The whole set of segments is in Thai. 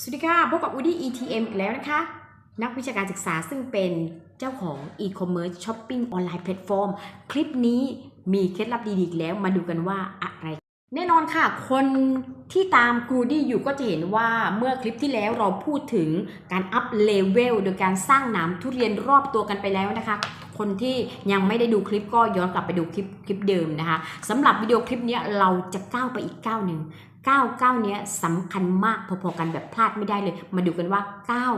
สวัสดีค่ะ พบกับ Woody ETM อีกแล้วนะคะ นักวิชาการศึกษาซึ่งเป็นเจ้าของ e-commerce shopping ออนไลน์แพลตฟอร์มคลิปนี้มีเคล็ดลับดีๆอีกแล้วมาดูกันว่าอะไร แน่นอนค่ะ คนที่ตามครูดี้อยู่ก็จะเห็นว่าเมื่อคลิปที่แล้วเราพูดถึงการอัพเลเวลโดยการสร้างหนามทุเรียนรอบตัวกันไปแล้วนะคะคนที่ยังไม่ได้ดูคลิปก็ย้อนกลับไปดูคลิปคลิปเดิมนะคะสำหรับวิดีโอคลิปนี้เราจะก้าวไปอีกก้าวหนึ่ง ก้าวก้าเนี้ยสำคัญมากพอๆกันแบบพลาดไม่ได้เลย มาดูกันว่าก้า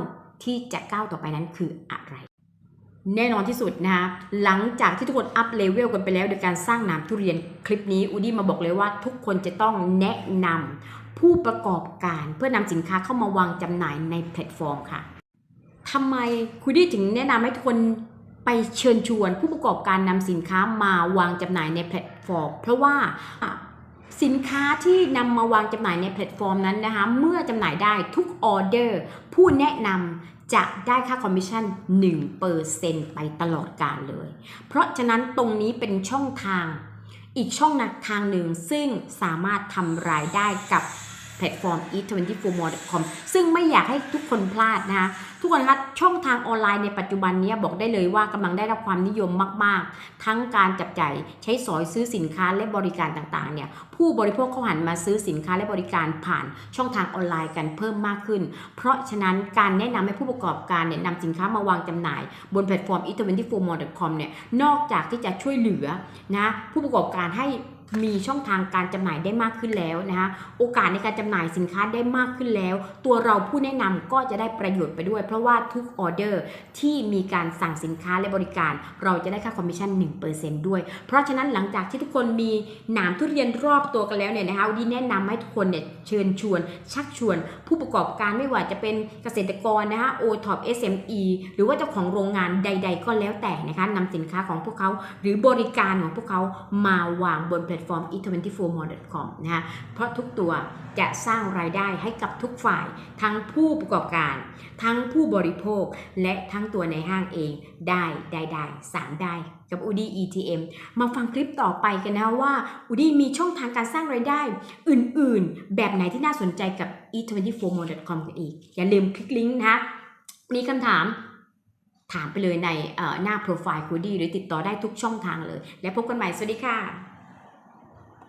ที่จะก้าวต่อไปนั้นคืออะไร แน่นอนที่สุดนะคะหลังจากที่ทุกคนอัพเลเวลกันไปแล้วโดยการสร้างนามทุเรียนคลิปนี้อูดี้มาบอกเลยว่าทุกคนจะต้องแนะนำผู้ประกอบการเพื่อนำสินค้าเข้ามาวางจำหน่ายในแพลตฟอร์มค่ะทำไมครูดี้ถึงแนะนำให้ทุกคนไปเชิญชวนผู้ประกอบการนำสินค้ามาวางจำหน่ายในแพลตฟอร์ม เพราะว่า สินค้าที่นำมาวางจำหน่ายในแพลตฟอร์มนั้นนะคะ เมื่อจำหน่ายได้ทุกออเดอร์ ผู้แนะนำจะได้ค่าคอมมิชชั่น1%ไปตลอดกาลเลย เพราะฉะนั้นตรงนี้เป็นช่องทาง อีกช่องทางหนึ่งซึ่งสามารถทำรายได้กับ แพลตฟอร์ม e24more.com ซึ่งไม่อยากให้ทุกคนพลาดนะคะทุกคนคะช่องทางออนไลน์ในปัจจุบันนี้บอกได้เลยว่ากำลังได้รับความนิยมมาก ๆ ทั้งการจับจ่ายใช้สอยซื้อสินค้าและบริการต่างๆเนี่ยผู้บริโภคเขาหันมาซื้อสินค้าและบริการผ่านช่องทางออนไลน์กันเพิ่มมากขึ้น เพราะฉะนั้นการแนะนำให้ผู้ประกอบการเนี่ยนำสินค้ามาวางจำหน่าย บนแพลตฟอร์ม e24more.com เนี่ยนอกจากที่จะช่วยเหลือนะผู้ประกอบการให้ มีช่องทางการจำหน่ายได้มากขึ้นแล้วนะคะโอกาสในการจำหน่ายสินค้าได้มากขึ้นแล้ว ตัวเราผู้แนะนำก็จะได้ประโยชน์ไปด้วย เพราะว่าทุกออเดอร์ที่มีการสั่งสินค้าและบริการ เราจะได้ค่าคอมมิชชั่น1%ด้วย เพราะฉะนั้นหลังจากที่ทุกคนมีหนามทุเรียนรอบตัวกันแล้วเนี่ยนะคะดีแนะนำให้ทุกคนเนี่ยเชิญชวน ชักชวน ผู้ประกอบการไม่ว่าจะเป็นเกษตรกรนะคะโอท็อป SME หรือว่าเจ้าของโรงงานใด ๆ ก็แล้วแต่นะคะนำสินค้าของพวกเขา หรือบริการของพวกเขามาวางบนแพลตฟอร์ม e24more.com นะคะเพราะทุกตัวจะสร้างรายได้ให้กับทุกฝ่าย ทั้งผู้ประกอบการ ทั้งผู้บริโภค และทั้งตัวในห้างเองได้ได้ได้สามได้กับอูดี้ ETM มาฟังคลิปต่อไปกันนะว่าอูดี้มีช่องทางการสร้างรายได้ อื่นๆ แบบไหนที่น่าสนใจกับ e24more.com กันอีก อย่าลืมคลิกลิงก์นะมีคำถามถามไปเลยในหน้าโปรไฟล์คูดี้หรือติดต่อได้ทุกช่องทางเลย และพบกันใหม่ สวัสดีค่ะ